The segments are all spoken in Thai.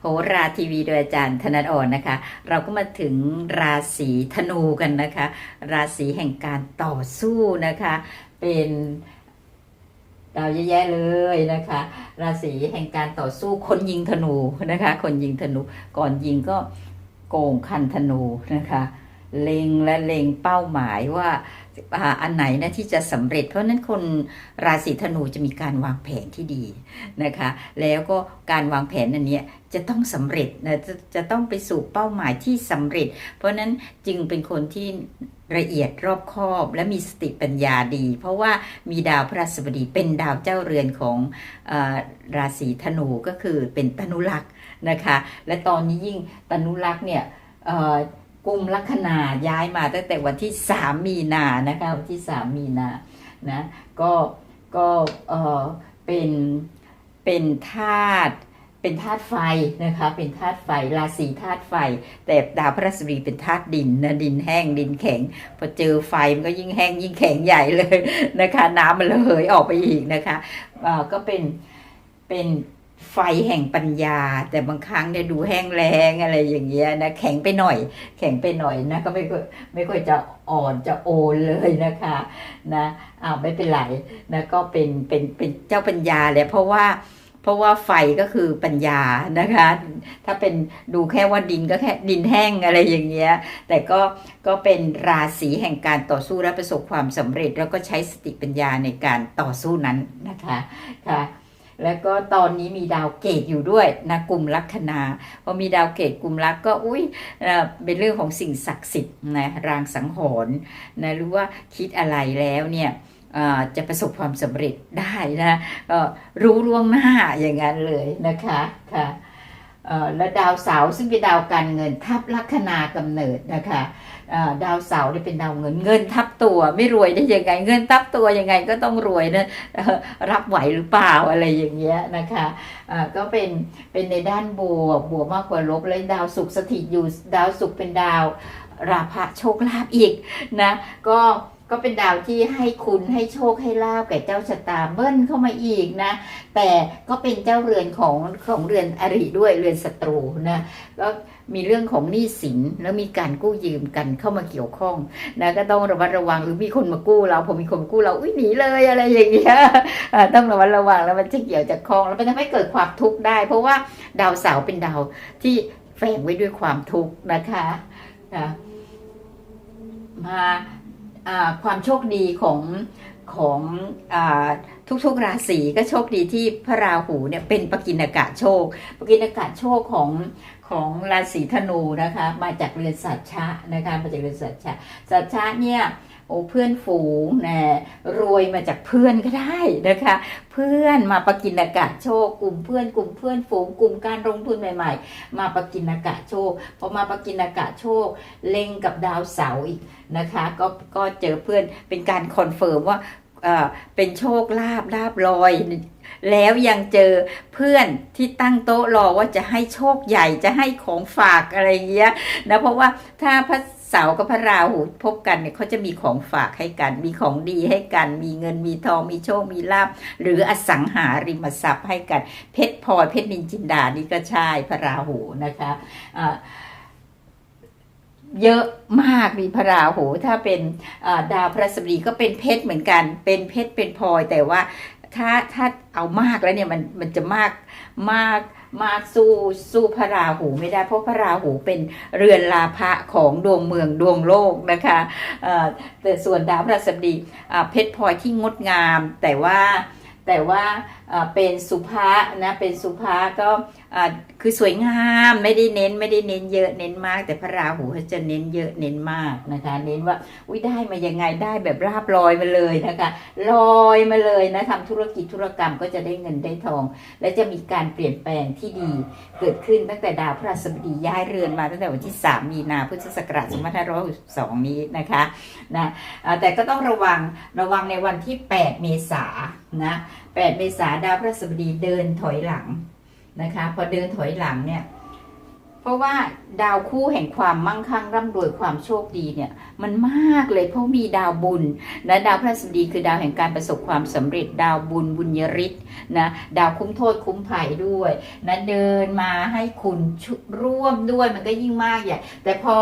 โหราทีวีโดยอาจารย์ธนัทอ่อนนะคะ เราก็มาถึงราศีธนูกันนะคะ ราศีแห่งการต่อสู้นะคะ เป็นดาวเยอะแยะเลยนะคะ ราศีแห่งการต่อสู้คนยิงธนูนะคะ คนยิงธนูก่อนยิงก็โกงคันธนูนะคะ เล็งและเล็งเป้าหมายว่า อันไหนนะที่จะสำเร็จ เพราะนั้นคนราศีธนูจะมีการวางแผนที่ดีนะคะ แล้วก็การวางแผนอันนี้จะต้องสำเร็จนะจะจะต้องไปสู่เป้าหมายที่สำเร็จ เพราะฉะนั้นจึงเป็นคนที่ละเอียดรอบคอบและมีสติปัญญาดี เพราะว่ามีดาวพระราชบดีเป็นดาวเจ้าเรือนของอราศีธนูก็คือเป็นตนุลักษ์นะคะ และตอนนี้ยิ่งตนุลักษ์เนี่ย เอ่อกุมลัคนาย้ายมาตั้งแต่วันที่3มีนานะคะวันที่3มีนานะก็ก็เออเป็นเป็นธาตุเป็นธาตุไฟนะคะเป็นธาตุไฟราศีธาตุไฟ แต่ดาวพระราชบดีเป็นธาตุดินนะดินแห้งดินแข็ง พอเจอไฟมันก็ยิ่งแห้งยิ่งแข็งใหญ่เลยนะคะ น้ำมันระเหยออกไปอีกนะคะอ่อก็เป็นเป็น ไฟแห่งปัญญา แต่บางครั้งเนี่ยดูแห้งแรงอะไรอย่างเงี้ยนะแข็งไปหน่อย แข็งไปหน่อยนะก็ไม่ค่อยไม่ค่อยจะอ่อนจะโอนเลยนะคะนะอ้าวไม่เป็นไรนะก็เป็นเป็นเป็นเจ้าปัญญาแหละเพราะว่าเพราะว่าไฟก็คือปัญญานะคะ ถ้าเป็นดูแค่ว่าดินก็แค่ดินแห้งอะไรอย่างเงี้ย แต่ก็ก็เป็นราศีแห่งการต่อสู้และประสบความสำเร็จ แล้วก็ใช้สติปัญญาในการต่อสู้นั้นนะคะค่ะ แล้วก็ตอนนี้มีดาวเกตอยู่ด้วยนะกลุ่มลัคนาพอมีดาวเกตกลุ่มลักก็อุ้ยเป็นเรื่องของสิ่งศักดิ์สิทธิ์นะรางสังหรณ์นะรือว่าคิดอะไรแล้วเนี่ยจะประสบความสำเร็จได้นะก็รู้ล่วงหน้าอย่างนั้นเลยนะคะค่ะและดาวเสาร์ซึ่งเป็นดาวการเงินทับลัคนากำเนิดนะคะ ดาวเสาร์เนี่ยเป็นดาวเงินเงินทับตัวไม่รวยได้ยังไง เงินทับตัวยังไงก็ต้องรวยนะรับไหวหรือเปล่าอะไรอย่างเงี้ยนะคะะก็เป็นเป็นในด้านบวกบวกมากกว่าลบแล้วดาวศุกร์สถิตอยู่ดาวศุกร์เป็นดาวราภะโชคลาภอีกนะก็ ก็เป็นดาวที่ให้คุณให้โชคให้ลาบแก่เจ้าชะตาเบิ้ลเข้ามาอีกนะ แต่ก็เป็นเจ้าเรือนของของเรือนอริด้วยเรือนศัตรูนะแล้วมีเรื่องของหนี้สินแล้วมีการกู้ยืมกันเข้ามาเกี่ยวข้องนะก็ต้องระมัดระวังหรือมีคนมากู้เราพอมีคนมากู้เราอุ้ยหนีเลยอะไรอย่างเงี้ยต้องระมัดระวังแล้วมันจะเกี่ยวจากคล้องแล้วมันทำให้เกิดความทุกข์ได้ เพราะว่าดาวเสาเป็นดาวที่แฝงไว้ด้วยความทุกข์นะคะอะมา ความโชคดีของของอทุกๆราศีก็โชคดีที่พระราหูเนี่ยเป็นปกินากะโชค ปกินากะโชคของของราศีธนูนะคะ มาจากเรือนสัตชะนะคะมาจากเรือนสัตชะสัจชะเนี่ย โอ้เพื่อนฝูงนะรวยมาจากเพื่อนก็ได้นะคะ เพื่อนมาประกินอากาศโชคกลุ่มเพื่อนกลุ่มเพื่อนฝูงกลุ่มการลงทุนใหม่ ๆ มาประกินอากาศโชคพอมาประกินอากาศโชค เล็งกับดาวเสาร์อีกนะคะ ก็ก็เจอเพื่อนเป็นการคอนเฟิร์มว่าเออเป็นโชคลาภลาบลอย แล้วยังเจอเพื่อนที่ตั้งโต๊ะรอว่าจะให้โชคใหญ่จะให้ของฝากอะไรเงี้ยนะเพราะว่าถ้าพระ เสาร์กับพระราหูพบกันเนี่ยเขาจะมีของฝากให้กัน มีของดีให้กัน มีเงินมีทองมีโชคมีลาภหรืออสังหาริมทรัพย์ให้กัน เพชรพลอยเพชรนินจินดานี่ก็ใช่พระราหูนะคะเยอะมากมีพระราหูถ้าเป็นดาวพระศัสบดีก็เป็นเพชรเหมือนกัน เป็นเพชรเป็นพลอยแต่ว่าถ้าถ้าเอามากแล้วเนี่ยมันมันจะมากมาก มากสู้สู้พระราหูไม่ได้ เพราะพระราหูเป็นเรือนลาภะของดวงเมืองดวงโลกนะคะเออแต่ส่วนดาวพฤหัสบดีเพชรพลอยที่งดงามแต่ว่าแต่ว่าเป็นสุภาษนะเป็นสุภาก็ คือสวยงามไม่ได้เน้นไม่ได้เน้นเยอะเน้นมาก แต่พระราหูเขาจะเน้นเยอะเน้นมากนะคะ เน้นว่าอุ้ยได้มายังไงได้แบบราบลอยมาเลยนะคะลอยมาเลยนะทำธุรกิจธุรกรรมก็จะได้เงินได้ทอง และจะมีการเปลี่ยนแปลงที่ดีเกิดขึ้นตั้งแต่ดาวพฤหัสบดีย้ายเรือนมาตั้งแต่วันที่ 3 มีนาพุทธศักราช2562นี้นะคะนะแต่ก็ต้องระวังระวังในวันที่ 8 เมษานะ8เมษาดาวพฤหัสบดีเดินถอยหลัง นะคะ พอเดินถอยหลังเนี่ย เพราะว่าดาวคู่แห่งความมั่งคั่งร่ำรวยความโชคดีเนี่ย มันมากเลยเพราะมีดาวบุญ และดาวพระสบดีคือดาวแห่งการประสบความสำเร็จดาวบุญบุญยริศ นะดาวคุ้มโทษคุ้มภัยด้วยนะเดินมาให้คุณร่วมด้วยมันก็ยิ่งมากใหญ่แต่พอ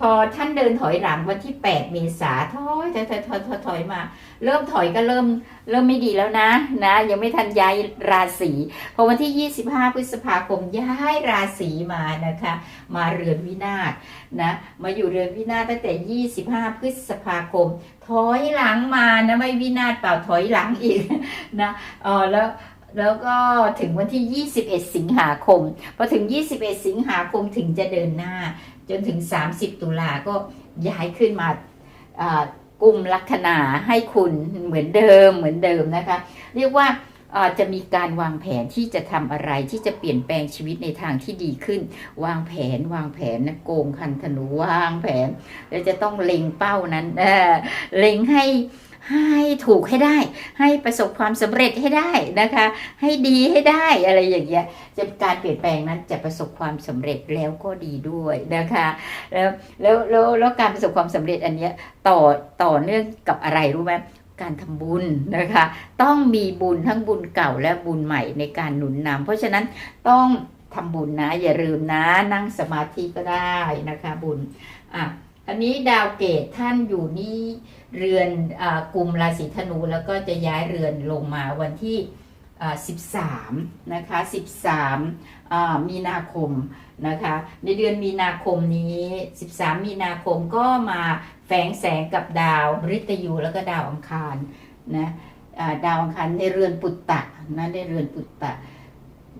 พอท่านเดินถอยหลังวันที่ 8 เมษาถอยถอยถอยถอยถอยถอยมา เริ่มถอยก็เริ่มเริ่มไม่ดีแล้วนะนะยังไม่ทันย้ายราศีพอวันที่ 25 พฤษภาคมย้ายราศีมานะคะ มาเรือนวินาศนะมาอยู่เรือนวินาศตั้งแต่ 25 พฤษภาคม ถอยหลังมานะไม่วินาศเปล่าถอยหลังอีกนะอ๋อแล้วแล้วก็ถึงวันที่ 21 สิงหาคม พอถึง 21 สิงหาคมถึงจะเดินหน้า จนถึง 30 ตุลาก็ย้ายขึ้นมากลุ่มลัคนาให้คุณเหมือนเดิมเหมือนเดิมนะคะ เรียกว่า จะมีการวางแผนที่จะทำอะไรที่จะเปลี่ยนแปลงชีวิตในทางที่ดีขึ้น วางแผนวางแผนนะโกงคันธนูวางแผน แล้วจะต้องเล็งเป้านั้นเออเล็งให้ให้ถูกให้ได้ ให้ประสบความสำเร็จให้ได้นะคะ ให้ดีให้ได้อะไรอย่างเงี้ยจะการเปลี่ยนแปลงนั้นจะประสบความสำเร็จแล้วก็ดีด้วยนะคะ แล้วแล้วแล้วแล้วการประสบความสำเร็จอันเนี้ยต่อต่อเนื่องกับอะไรรู้ไหม การทำบุญนะคะ ต้องมีบุญทั้งบุญเก่าและบุญใหม่ในการหนุนนำเพราะฉะนั้นต้องทำบุญนะอย่าลืมนะ นั่งสมาธิก็ได้นะคะ บุญอะอันนี้ดาวเกตท่านอยู่นี่เรือนอากลุ่มราศีธนูแล้วก็จะย้ายเรือนลงมาวันที่ 13 นะคะ 13อ่ามีนาคมนะคะ ในเดือนมีนาคมนี้ 13 มีนาคมก็มาแฝงแสงกับดาวฤตยูแล้วก็ดาวอังคารนะดาวอังคารในเรือนปุตตะนะในเรือนปุตตะ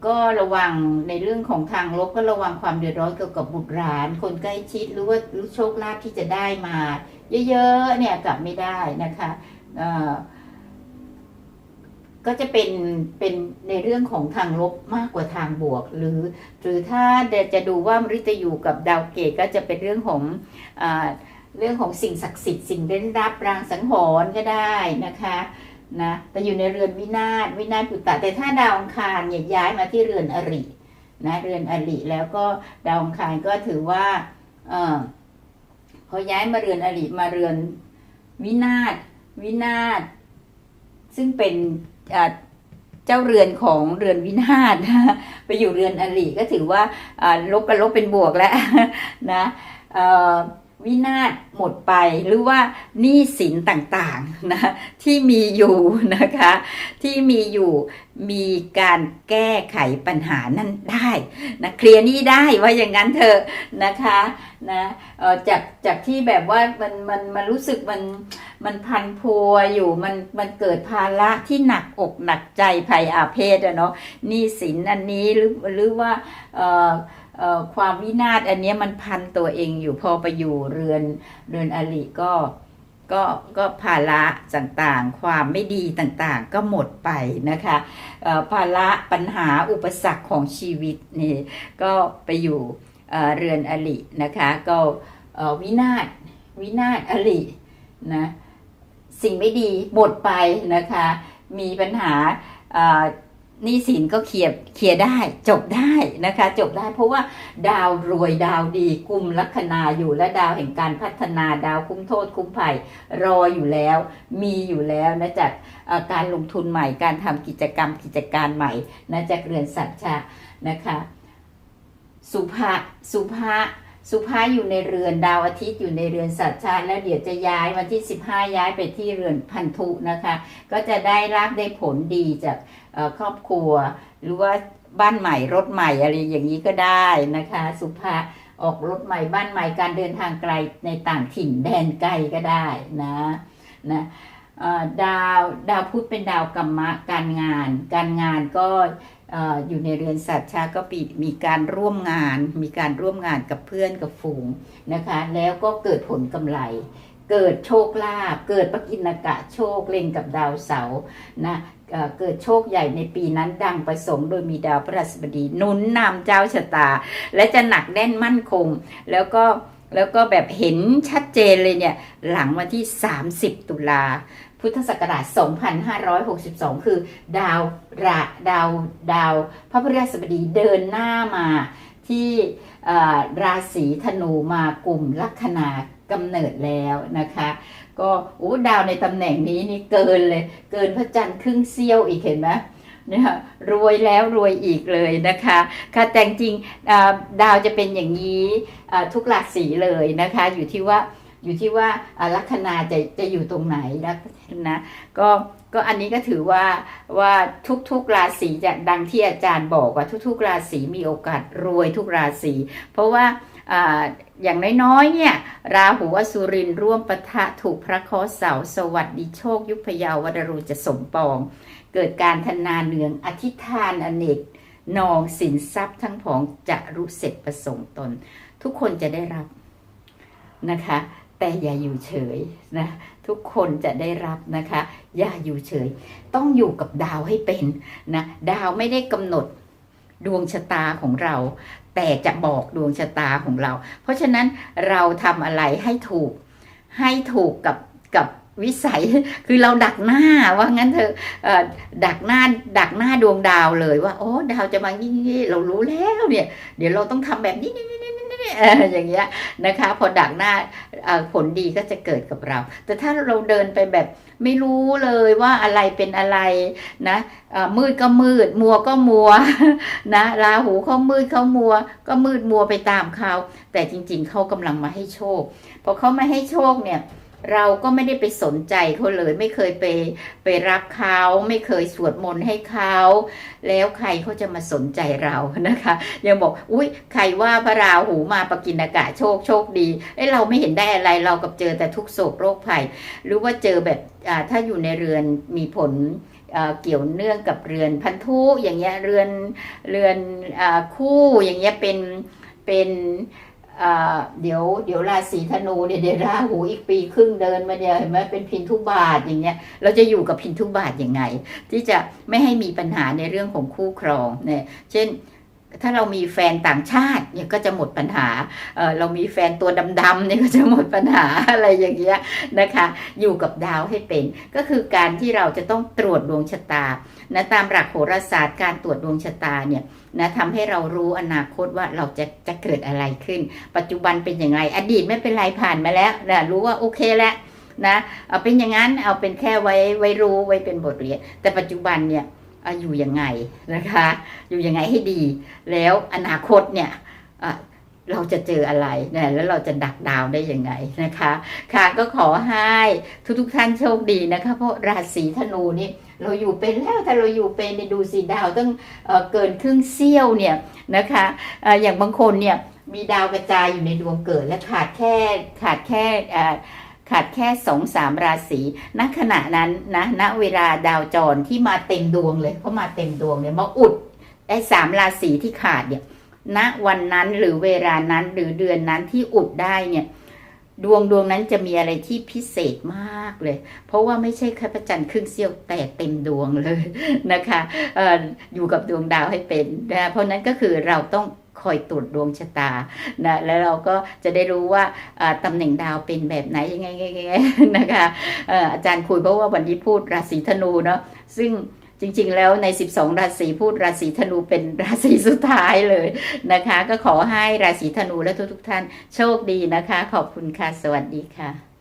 ก็ระวังในเรื่องของทางลบก็ระวังความเดือดร้อนเกี่ยวกับบุตรหลาน คนใกล้ชิดหรือว่าโชคลาภที่จะได้มา เยอะๆเนี่ยกลับไม่ได้นะคะ ก็จะเป็นเป็นในเรื่องของทางลบมากกว่าทางบวก หรือหรือถ้าเดจะดูว่ามฤตยูกับดาวเกตก็จะเป็นเรื่องของอเรื่องของสิ่งศักดิ์สิทธิ์สิ่งเร้นรับรางสังหรณ์ก็ได้นะคะนะแต่อยู่ในเรือนวินาศวินาศปุตตะแต่ถ้าดาวอังคารเนี่ยย้ายมาที่เรือนอรินะเรือนอริแล้วก็ดาวอังคารก็ถือว่าเออพอย้ายมาเรือนอริมาเรือนวินาศวินาศซึ่งเป็น เจ้าเรือนของเรือนวินาศไปอยู่เรือนอริก็ถือว่าลบกับลบเป็นบวกแล้วนะ วินาศหมดไปหรือว่าหนี้สินต่างๆนะที่มีอยู่นะคะ ที่มีอยู่มีการแก้ไขปัญหานั้นได้นะเคลียร์หนี้ได้ว่าอย่างนั้นเถอะนะคะนะเออจากจากที่แบบว่ามันมันมันรู้สึกมันมันพันพัวอยู่มันมันเกิดภาระที่หนักอกหนักใจภัยอาเพศอะเนาะหนี้สินอันนี้หรือหรือว่าเอ่อเอ่อ ความวินาศอันนี้มันพันตัวเองอยู่พอไปอยู่เรือนเรือนอริก็ก็ก็ภาระต่างๆ ความไม่ดีต่างๆ ก็หมดไปนะคะภาระปัญหาอุปสรรคของชีวิตนี่ก็ไปอยู่เเรือนอรินะคะก็วินาศวินาศอรินะสิ่งไม่ดีหมดไปนะคะมีปัญหา นี้สินก็เคลียร์เคลียร์ได้จบได้นะคะ จบได้เพราะว่าดาวรวยดาวดีกลุ่มลัคนาอยู่และดาวแห่งการพัฒนาดาวคุ้มโทษคุ้มภัยรออยู่แล้ว มีอยู่แล้วนะจากการลงทุนใหม่การทำกิจกรรมกิจการใหม่นะจากเรือนสัตว์ชานะคะสุภาสุภาสุภาอยู่ในเรือนดาวอาทิตย์อยู่ในเรือนสัตว์ชาติแล้วเดี๋ยวจะย้ายวันที่ 15 ย้ายไปที่เรือนพันธุนะคะ ก็จะได้รับได้ผลดีจาก ครอบครัว หรือว่าบ้านใหม่รถใหม่อะไรอย่างนี้ก็ได้นะคะ สุภาออกรถใหม่บ้านใหม่การเดินทางไกลในต่างถิ่นแดนไกลก็ได้นะนะดาวดาวพุธเป็นดาวกรรมะการงาน การงานก็เอ่ออยู่ในเรือนสัตว์ชาก็ปีมีการร่วมงาน มีการร่วมงานกับเพื่อนกับฝูงนะคะ แล้วก็เกิดผลกำไร เกิดโชคลาภเกิดปกินกะโชคเล็งกับดาวเสาร์นะ เกิดโชคใหญ่ในปีนั้นดังประสงค์โดยมีดาวพระราชบดีหนุนนำเจ้าชะตา และจะหนักแน่นมั่นคง แล้วก็แล้วก็แบบเห็นชัดเจนเลยเนี่ย หลังวันที่ 30 ตุลาพุทธศักราช 2562 คือดาวระดาวดาว พระพฤหัสบดีเดินหน้ามาที่ราศีธนูมากลุ่มลัคนากำเนิดแล้วนะคะ ก็อู้ดาวในตำแหน่งนี้นี่เกินเลย เกินพระจันทร์ครึ่งเสี้ยวอีกเห็นไหมเนี่ยรวยแล้วรวยอีกเลยนะคะ ค่ะแต่จริงดาวจะเป็นอย่างนี้ทุกราศีเลยนะคะ อยู่ที่ว่าอยู่ที่ว่าอ่าลัคนาจะจะอยู่ตรงไหนนะนะก็ก็อันนี้ก็ถือว่าว่าทุกๆราศีจะดังที่อาจารย์บอกว่าทุกๆ ราศีมีโอกาสรวยทุกราศีเพราะว่า อย่างน้อยๆเนี่ยราหูอสุรินร่วมปะทะถูกพระคราะห์เสาสวัสดีโชค ยุพยาวดรูจะสมปอง เกิดการธนาเนืองอธิษฐานอเนกนองสินทรัพย์ทั้งผองจะรู้เสร็จประสงค์ตน ทุกคนจะได้รับนะคะ แต่อย่าอยู่เฉยนะทุกคนจะได้รับนะคะ อย่าอยู่เฉย ต้องอยู่กับดาวให้เป็นนะดาวไม่ได้กำหนดดวงชะตาของเรา แต่จะบอกดวงชะตาของเรา เพราะฉะนั้นเราทำอะไรให้ถูกให้ถูกกับกับวิสัยคือเราดักหน้าว่างั้นเถอะดักหน้าดักหน้าดวงดาวเลยว่าโอ้ดาวจะมาอย่างนี้เรารู้แล้วเนี่ย เดี๋ยวเราต้องทำแบบนี้นี่นี่นี่นี่เอย่างเงี้ยนะคะ พอดักหน้าผลดีก็จะเกิดกับเรา แต่ถ้าเราเดินไปแบบไม่รู้เลยว่าอะไรเป็นอะไรนะมืดก็มืด มัวก็มัวนะราหูเขามืดเขามัว ก็มืดมัวไปตามเขาแต่จริง ๆเขากำลังมาให้โชคพอเขามาให้โชคเนี่ย เราก็ไม่ได้ไปสนใจเขาเลย ไม่เคยไปไปรับเขาไม่เคยสวดมนต์ให้เขาแล้วใครเขาจะมาสนใจเรานะคะ ยังบอกอุ้ยใครว่าพระราหูมาประกินอากาศโชคโชคดีเอ้เราไม่เห็นได้อะไรเรากับเจอแต่ทุกโศกโรคภัย หรือว่าเจอแบบถ้าอยู่ในเรือนมีผลเกี่ยวเนื่องกับเรือนพันธุอย่างเงี้ยเรือนเรือนอคู่อย่างเงี้ยเป็นเป็น เดี๋ยวเดี๋ยวราศีธนูเนี่ยเดี๋ยวราหูอีกปีครึ่งเดินมาเนี่ยเห็นไหมเป็นพินทุบาทอย่างเงี้ยเราจะอยู่กับพินทุบาทยังไง ที่จะไม่ให้มีปัญหาในเรื่องของคู่ครองเนี่ยเช่น ถ้าเรามีแฟนต่างชาติเนี่ยก็จะหมดปัญหาเเรามีแฟนตัวดำๆเนี่ยก็จะหมดปัญหาอะไรอย่างเงี้ยนะคะ อยู่กับดาวให้เป็น ก็คือการที่เราจะต้องตรวจดวงชะตานะตามหลักโหราศาสตร์การตรวจดวงชะตาเนี่ยนะทำให้เรารู้อนาคตว่าเราจะจะเกิดอะไรขึ้น ปัจจุบันเป็นอย่างไร อดีตไม่เป็นไรผ่านมาแล้วนะรู้ว่าโอเคแล้วนะเอาเป็นอย่างนั้นเอาเป็นแค่ไว้ไว้รู้ไว้เป็นบทเรียน แต่ปัจจุบันเนี่ย อยู่ยังไงนะคะ อยู่ยังไงให้ดี แล้วอนาคตเนี่ยเราจะเจออะไรเนี่ยแล้วเราจะดักดาวได้ยังไงนะคะ ค่ะก็ขอให้ทุกๆท่านโชคดีนะคะ เพราะราศีธนูนี่เราอยู่เป็นแล้วถ้าเราอยู่เป็นเนี่ยดูสิดาวตั้งเอ่อเกินครึ่งเสี้ยวเนี่ยนะคะเอ่อย่างบางคนเนี่ยมีดาวกระจายอยู่ในดวงเกิดและขาดแค่ขาดแค่ ขาดแค่สองสามราศีณขณะนั้นนะณเวลาดาวจรที่มาเต็มดวงเลยเขามาเต็มดวงเนี่ยมาอุดไอ้สามราศีที่ขาดเนี่ยณวันนั้นหรือเวลานั้นหรือเดือนนั้นที่อุดได้เนี่ยดวงดวงนั้นจะมีอะไรที่พิเศษมากเลย เพราะว่าไม่ใช่แค่พระจันทร์ครึ่งเสี้ยวแต่เต็มดวงเลยนะคะอออยู่กับดวงดาวให้เป็นนะเพราะนั้นก็คือเราต้อง คอยตรวจดวงชะตานะแล้วเราก็จะได้รู้ว่าตำแหน่งดาวเป็นแบบไหนยังไงยังไงนะคะอ่ออาจารย์คุยเพราะว่าวันนี้พูดราศีธนูเนาะซึ่งจริงๆ แล้วใน 12 ราศีพูดราศีธนูเป็นราศีสุดท้ายเลยนะคะ ก็ขอให้ราศีธนูและทุกๆท่านโชคดีนะคะ ขอบคุณค่ะ สวัสดีค่ะ